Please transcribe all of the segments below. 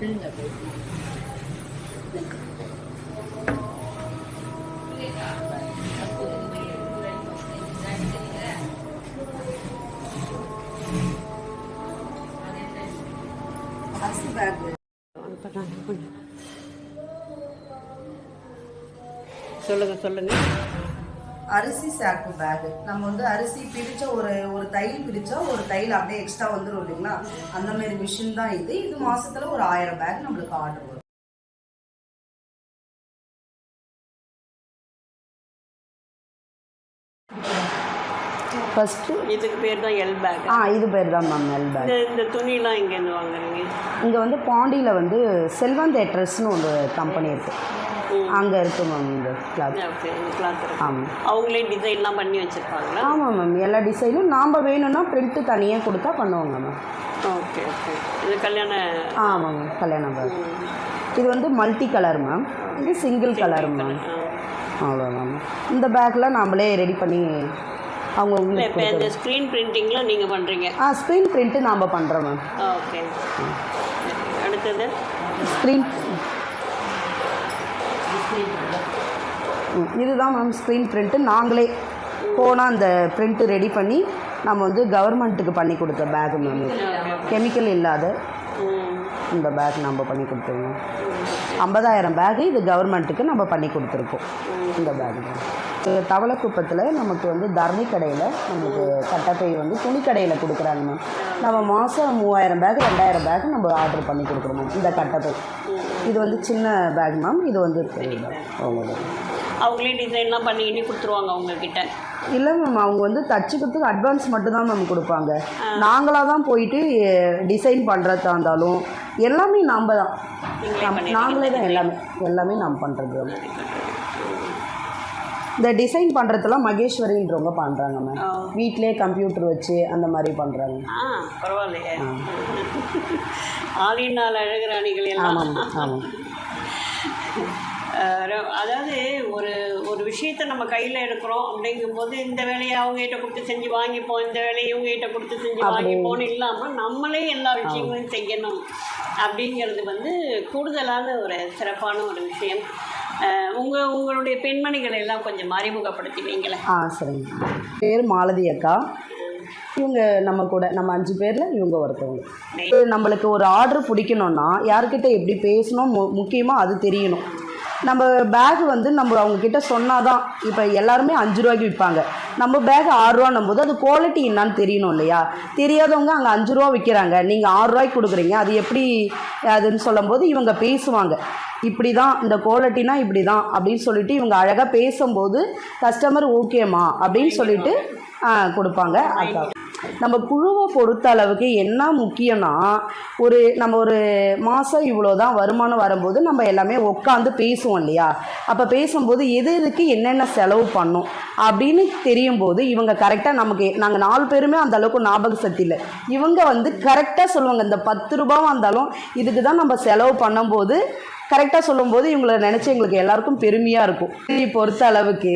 பிள்ளைங்க சொல்லுங்க சொல்லுங்க. அரிசி சாக்கு பேக் நம்ம வந்து அரிசி பிரிச்சா ஒரு ஒரு தையல் பிரிச்சா ஒரு தையல் அப்படியே எக்ஸ்ட்ரா வந்துடும் இல்லைங்களா? அந்த மாதிரி மிஷின் தான் இது. இது மாசத்துல ஒரு ஆயிரம் பேக் நம்மளுக்கு ஆர்டர் வரும். ஃபர்ஸ்ட் இதுக்கு பேர் தான் எல் பேக் ஆ இது பேர் தான் மேம் நெல் பேக் இந்த துணிலாம் இங்கேருந்து வாங்குறீங்க? இங்கே வந்து பாண்டியில் வந்து செல்வம் தேட்டர்ஸ்னு ஒரு கம்பெனி இருக்கு. அங்கே இருக்கு மேம் இந்த கிளாத் ஓகே இந்த கிளாத் இருக்கு. ஆமாம் அவங்களே டிசைன்லாம் பண்ணி வச்சுருப்பாங்களா? ஆமாம் மேம் எல்லா டிசைனும் நாம் வேணும்னா பிரிண்ட்டு தனியாக கொடுத்தா பண்ணுவாங்க மேம் ஓகே ஓகே இது கல்யாண ஆமாம் மேம் கல்யாணம் பேக் இது வந்து மல்டி கலர் மேம் இது சிங்கிள் கலர் மேம் அவ்வளோதான் மேம் இந்த பேக்கில் நாமளே ரெடி பண்ணி அவங்க உங்களுக்கு இந்த ஸ்க்ரீன் பிரிண்டிங்லாம் நீங்கள் பண்ணுறீங்க ஆ ஸ்க்ரீன் பிரிண்ட்டு நாம் பண்ணுறோம் மேம் ஓகே அடுத்தது? ஸ்க்ரீன் இதுதான் மேம் ஸ்க்ரீன் பிரிண்ட்டு நாங்களே போனால் அந்த பிரிண்ட்டு ரெடி பண்ணி நம்ம வந்து கவர்மெண்ட்டுக்கு பண்ணி கொடுத்த பேக் மேம் கெமிக்கல் இல்லாத இந்த பேக் நம்ம பண்ணி கொடுத்துருவோம். ஐம்பதாயிரம் பேகு இது கவர்மெண்ட்டுக்கு நம்ம பண்ணி கொடுத்துருக்கோம். இந்த பேக் தவளைக்குப்பத்தில் நமக்கு வந்து தரணி கடையில் நமக்கு கட்டப்பை வந்து துணி கடையில் கொடுக்குறாங்க மேம் நம்ம மாதம் மூவாயிரம் பேக் ரெண்டாயிரம் பேக் நம்ம ஆர்டர் பண்ணி கொடுக்குறோம் மேம் இந்த கட்டப்பை. இது வந்து சின்ன பேக் மேம் இது வந்து பெரிய பேக் அவங்களுக்கு அவங்களே டிசைன்லாம் பண்ணி பண்ணி கொடுத்துருவாங்க உங்ககிட்ட இல்லை மேம் அவங்க வந்து தச்சுக்கிறதுக்கு அட்வான்ஸ் மட்டும் தான் மேம் கொடுப்பாங்க நாங்களாக தான் போயிட்டு டிசைன் பண்ணுறதா இருந்தாலும் எல்லாமே நாம் தான். நாங்களே தான் எல்லாமே எல்லாமே நாம் பண்ணுறது இந்த டிசைன் பண்ணுறதெல்லாம் மகேஸ்வரின்றவங்க பண்ணுறாங்க மேம். வீட்டிலே கம்ப்யூட்டர் வச்சு அந்த மாதிரி பண்ணுறாங்க ஆ பரவாயில்லையே. ஆளின் நாள் அழகு ராணிகள் எல்லாம். ஆமாம் ஆமாம் அதாவது ஒரு ஒரு விஷயத்தை நம்ம கையில் எடுக்கிறோம் அப்படிங்கும்போது இந்த வேலையை அவங்ககிட்ட கொடுத்து செஞ்சு வாங்கிப்போம் இந்த வேலையை இவங்ககிட்ட கொடுத்து செஞ்சு வாங்கிப்போம்னு இல்லாமல் நம்மளே எல்லா விஷயங்களையும் செய்யணும் அப்படிங்கிறது வந்து கூடுதலான ஒரு சிறப்பான ஒரு விஷயம். அஹ் உங்க உங்களுடைய பெண்மணிகளை எல்லாம் கொஞ்சம் அறிமுகப்படுத்தி வைங்களேன் ஆ சரிங்க. பேர் மாலதி அக்கா. இவங்க நம்ம கூட நம்ம அஞ்சு பேரில் இவங்க ஒருத்தவங்க. நம்மளுக்கு ஒரு ஆர்டர் பிடிக்கணும்னா யார்கிட்ட எப்படி பேசணும் மு முக்கியமாக அது தெரியணும். நம்ம பேக் வந்து நம்ம அவங்கக்கிட்ட சொன்னால் தான் இப்போ எல்லாருமே அஞ்சு ரூபாய்க்கு விற்பாங்க நம்ம பேக் ஆறுரூவான்னும் போது அது குவாலிட்டி என்னான்னு தெரியணும் இல்லையா? தெரியாதவங்க அங்கே அஞ்சு ரூபா விற்கிறாங்க நீங்கள் ஆறு ரூபாய்க்கு கொடுக்குறீங்க. அது எப்படி அதுன்னு சொல்லும்போது இவங்க பேசுவாங்க. இப்படி தான் இந்த குவாலிட்டினா இப்படி தான் அப்படின்னு சொல்லிட்டு இவங்க அழகாக பேசும்போது கஸ்டமர் ஓகேம்மா அப்படின்னு சொல்லிட்டு கொடுப்பாங்க. அக்கா நம்ம குழுவை பொறுத்த அளவுக்கு என்ன முக்கியம்னா ஒரு நம்ம ஒரு மாதம் இவ்வளோ தான் வருமானம் வரும்போது நம்ம எல்லாமே உட்காந்து பேசுவோம் இல்லையா? அப்போ பேசும்போது எது எதுக்கு என்னென்ன செலவு பண்ணும் அப்படின்னு தெரியும் போது இவங்க கரெக்டாக நமக்கு நாங்கள் நாலு பேருமே அந்த அளவுக்கு ஞாபக சக்தி இல்லை. இவங்க வந்து கரெக்டாக சொல்லுவாங்க இந்த பத்து ரூபாவாக இருந்தாலும் இதுக்கு தான் நம்ம செலவு பண்ணும்போது கரெக்டாக சொல்லும்போது இவங்களை நினச்சி எங்களுக்கு எல்லாருக்கும் பெருமையாக இருக்கும். பொறுத்த அளவுக்கு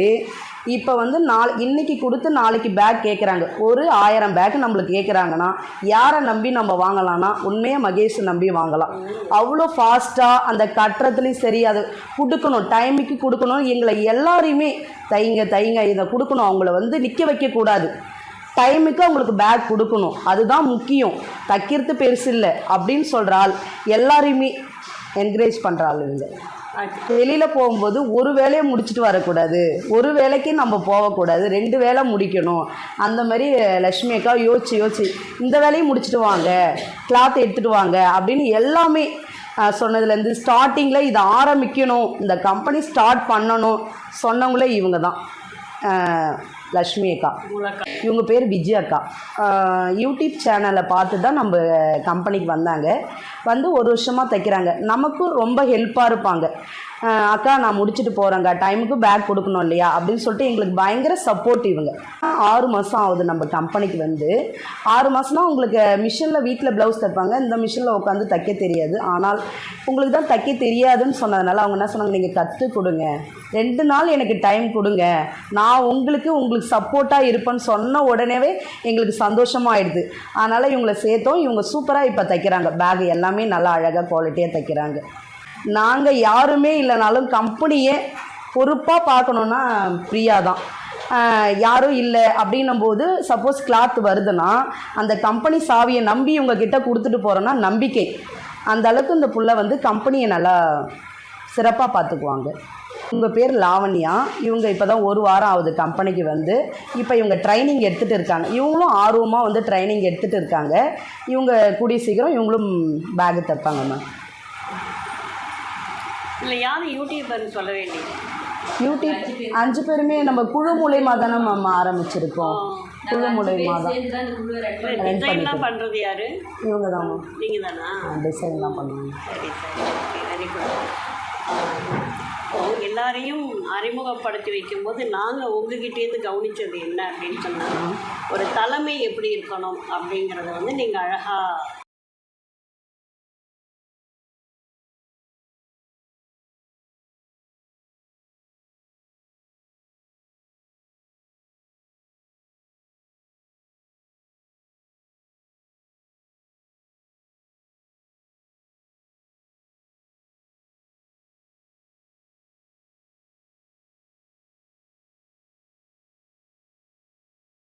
இப்போ வந்து நாள் இன்னைக்கு கொடுத்து நாளைக்கு பேக் கேட்குறாங்க ஒரு ஆயிரம் பேக் நம்மளுக்கு கேட்குறாங்கன்னா யாரை நம்பி நம்ம வாங்கலாம்னா உண்மையாக மகேஷ் நம்பி வாங்கலாம். அவ்வளோ ஃபாஸ்ட்டாக அந்த கட்டுறதுலையும் சரி அது கொடுக்கணும் டைமுக்கு கொடுக்கணும். எங்களை எல்லாரையுமே தைங்க தைங்க இதை கொடுக்கணும். அவங்கள வந்து நிற்க வைக்கக்கூடாது. டைமுக்கு அவங்களுக்கு பேக் கொடுக்கணும். அதுதான் முக்கியம். தைக்கிறது பெருசு இல்லை. அப்படின்னு சொல்கிற ஆள் எல்லாரையுமே என்கரேஜ் பண்ணுற ஆள் இவங்க. வெளியில் போகும்போது ஒரு வேலையை முடிச்சுட்டு வரக்கூடாது. ஒரு வேலைக்கு நம்ம போகக்கூடாது. ரெண்டு வேலை முடிக்கணும். அந்த மாதிரி லக்ஷ்மி அக்கா யோசிச்சு யோசிச்சு இந்த வேலையும் முடிச்சுட்டு வாங்க. கிளாத் எடுத்துகிட்டு வாங்க. அப்படின்னு எல்லாமே சொன்னதுலேருந்து ஸ்டார்டிங்கில் இதை ஆரம்பிக்கணும். இந்த கம்பெனி ஸ்டார்ட் பண்ணணும். சொன்னவங்களே இவங்க தான். லக்ஷ்மி அக்கா. இவங்க பேர் விஜய் அக்கா. யூடியூப் சேனலை பார்த்து தான் நம்ம கம்பெனிக்கு வந்தாங்க. வந்து ஒரு வருஷமாக தைக்கிறாங்க. நமக்கும் ரொம்ப ஹெல்ப்பாக இருப்பாங்க. அக்கா நான் முடிச்சுட்டு போகிறேங்க டைமுக்கு பேக் கொடுக்கணும் இல்லையா? அப்படின்னு சொல்லிட்டு எங்களுக்கு பயங்கர சப்போர்ட் இவங்க. ஆறு மாதம் ஆகுது நம்ம கம்பெனிக்கு வந்து. ஆறு மாதம்னா உங்களுக்கு மிஷினில் வீட்டில் ப்ளவுஸ் தைப்பாங்க. இந்த மிஷினில் உட்காந்து தைக்க தெரியாது. ஆனால் உங்களுக்கு தான் தைக்க தெரியாதுன்னு சொன்னதுனால அவங்க என்ன சொன்னாங்க நீங்கள் கற்றுக் கொடுங்க. ரெண்டு நாள் எனக்கு டைம் கொடுங்க. நான் உங்களுக்கு உங்களுக்கு சப்போர்ட்டாக இருப்பேன்னு சொன்ன உடனேவே எங்களுக்கு சந்தோஷமாகிடுது அதனால் இவங்களை சேர்த்தோம். இவங்க சூப்பராக இப்போ தைக்கிறாங்க. பேக் எல்லாமே நல்லா அழகாக குவாலிட்டியாக தைக்கிறாங்க. நாங்கள் யாருமே இல்லைனாலும் கம்பெனியே பொறுப்பாக பார்க்கணுன்னா ஃப்ரீயாக தான். யாரும் இல்லை அப்படின்னும் போது சப்போஸ் கிளாத் வருதுன்னா அந்த கம்பெனி சாவியை நம்பி இவங்கக்கிட்ட கொடுத்துட்டு போகிறோன்னா நம்பிக்கை. அந்த அளவுக்கு இந்த புள்ள வந்து கம்பெனியை நல்லா சிறப்பாக பார்த்துக்குவாங்க. உங்கள் பேர் லாவண்யா. இவங்க இப்போ தான் ஒரு வாரம் ஆகுது கம்பெனிக்கு வந்து. இப்போ இவங்க ட்ரைனிங் எடுத்துகிட்டு இருக்காங்க. இவங்களும் ஆர்வமாக வந்து ட்ரைனிங் எடுத்துகிட்டு இருக்காங்க. இவங்க கூடிய சீக்கிரம் இவங்களும் பேகு தைப்பாங்க மேம் இல்லை யாரும் யூடியூபர்னு சொல்ல வேண்டியது யூடியூப் அஞ்சு பேருமே நம்ம குழு மூலயமா தானே மேம் ஆரம்பிச்சிருக்கோம். குழு மூலயமா தான். Rent டிசைன்லாம் பண்ணுறது யாரு? இவங்க தான். நீங்கள் தானா? டிசைன்லாம் பண்ணுவாங்க சரி எல்லாரையும் அறிமுகப்படுத்தி வைக்கும்போது நாங்கள் உங்ககிட்டேருந்து கவனித்தது என்ன அப்படின்னு சொன்னால் ஒரு தலைமை எப்படி இருக்கணும் அப்படிங்கிறத வந்து நீங்கள் அழகாக